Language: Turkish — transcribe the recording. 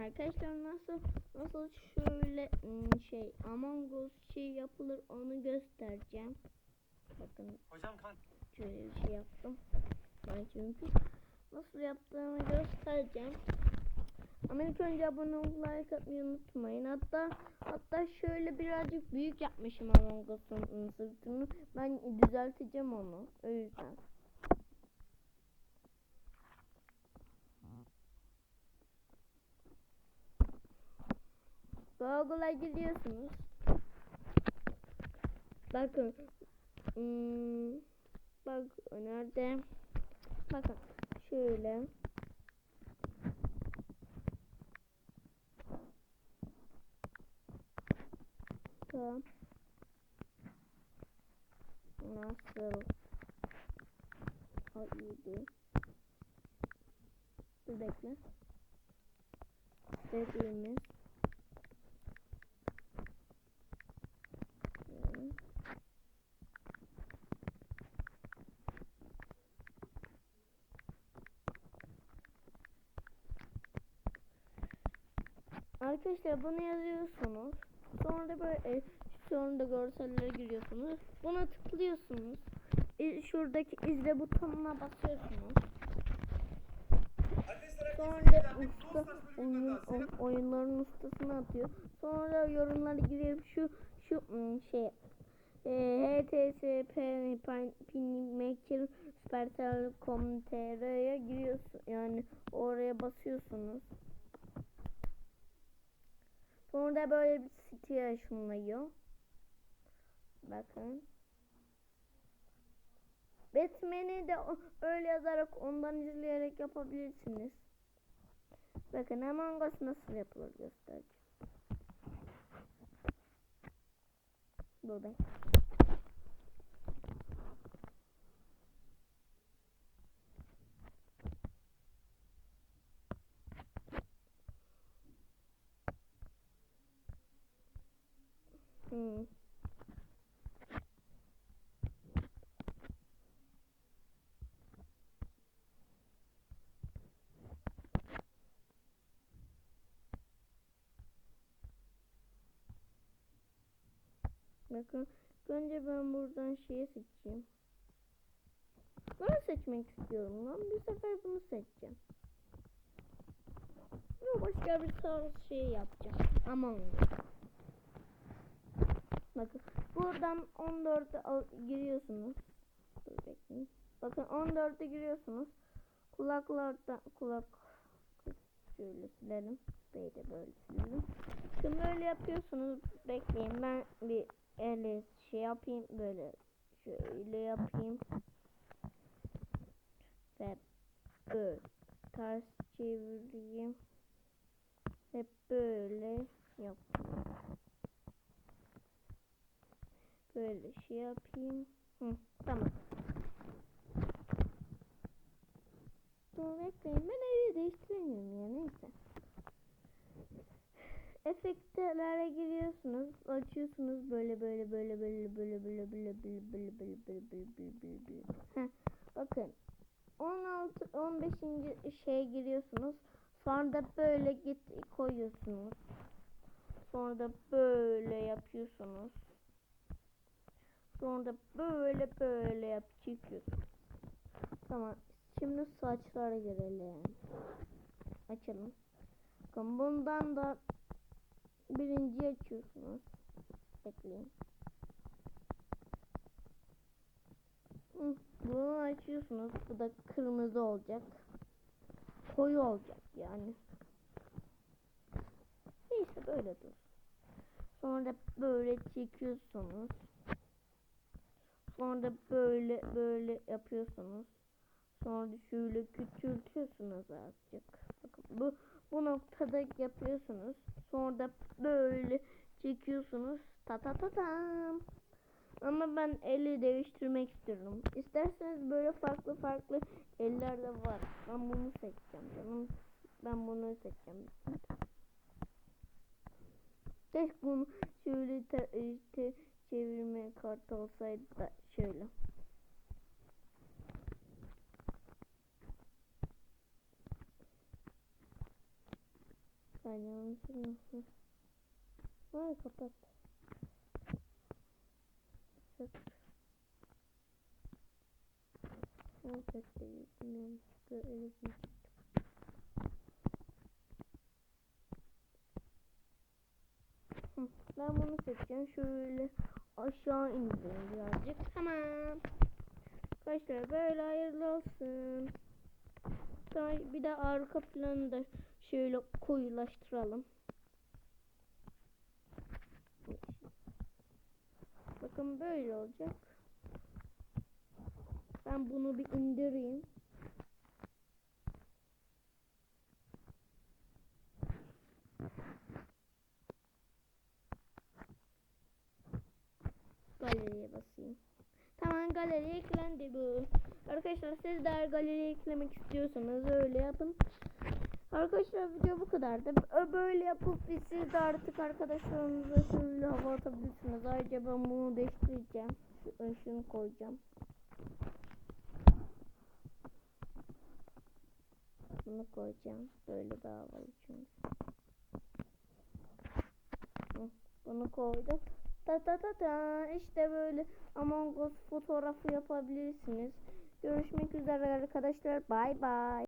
Arkadaşlar nasıl nasıl şöyle ım, şey Among Us şey yapılır onu göstereceğim. Bakın Hocam kan şöyle bir şey yaptım. Ben çünkü nasıl yaptığımı göstereceğim. Ama ilk önce abone olup like atmayı unutmayın. Hatta hatta şöyle birazcık büyük yapmışım Among Us'un sırtını. Ben düzelteceğim onu. O yüzden. Google'a giriyorsunuz. Bakın. Hmm, bak nerede? Bakın şöyle. Tamam. Nasıl? O iyiydi. Dur bekle. Dediğimiz. Hmm. Arkadaşlar bunu yazıyorsunuz. Sonra da böyle e, sonra da görsellere giriyorsunuz. Buna tıklıyorsunuz. E, şuradaki izle butonuna basıyorsunuz. Sonra da usta oyun, oy- oyunların ustasını atıyor. Sonra yorumları girip şu şu ım, şey e, HTSP Pinmaker Supercell.com.tr'ye giriyorsun. Yani oraya basıyorsunuz. Sonra da böyle bir site açılıyor. Bakın. Batman'i de öyle yazarak ondan izleyerek yapabilirsiniz. Bakın Among Us nasıl yapılır göstereceğim. Dur ben. Bakın önce ben buradan şeyi seçeyim. Bunu seçmek istiyorum lan. Bir sefer bunu seçeceğim. Yok başka bir tarz şey yapacağım. Aman. Bakın buradan 14'e al- giriyorsunuz. Dur bekleyin. Bakın 14'e giriyorsunuz. Kulaklardan kulak şöyle silelim. Bey böyle silelim. Şimdi böyle yapıyorsunuz. Bekleyin ben bir elle şey yapayım böyle şöyle yapayım. Ve böyle ters çevireyim. Ve böyle yapayım. Böyle şey yapayım. Hı, tamam. Dur bekleyin ben evi değiştiremiyorum ya neyse. Efektlere giriyorsunuz, açıyorsunuz böyle böyle böyle böyle böyle böyle böyle böyle böyle böyle böyle böyle böyle böyle. Heh, bakın 16 15. şeye giriyorsunuz. Sonra da böyle git koyuyorsunuz. Sonra da böyle yapıyorsunuz. Sonra da böyle böyle yap çekiyorsunuz. Tamam. Şimdi saçlara girelim. Açalım. Bakın bundan da birinci açıyorsunuz. Bekleyin. Bunu açıyorsunuz. Bu da kırmızı olacak. Koyu olacak yani. Neyse böyle dur. Sonra böyle çekiyorsunuz. Sonra da böyle böyle yapıyorsunuz. Sonra şöyle küçültüyorsunuz azıcık. Bakın bu bu noktada yapıyorsunuz. Sonra da böyle çekiyorsunuz. Ta ta ta tam. Ama ben eli değiştirmek istiyorum. İsterseniz böyle farklı farklı eller de var. Ben bunu seçeceğim canım. Ben bunu seçeceğim. Keşke bunu şöyle te, te- çevirme kartı olsaydı da şöyle. saniye anlatayım. Hı. Ay kapat. Sık. Hı, Ben bunu seçeceğim. Şöyle aşağı indireyim birazcık. Tamam. Arkadaşlar böyle hayırlı olsun. Bir de arka planı da şöyle koyulaştıralım. Bakın böyle olacak. Ben bunu bir indireyim. Basayım. Tamam galeriye eklendi bu. Arkadaşlar siz de eğer galeriye eklemek istiyorsanız öyle yapın. Arkadaşlar video bu kadardı. Böyle yapıp siz de artık arkadaşlarınıza şöyle hava atabilirsiniz. Ayrıca ben bunu değiştireceğim. Şu ışığını koyacağım. Bunu koyacağım. Böyle daha havalı çünkü. Bunu koydum. Ta ta ta ta işte böyle Among Us fotoğrafı yapabilirsiniz. Görüşmek üzere arkadaşlar. Bay bay.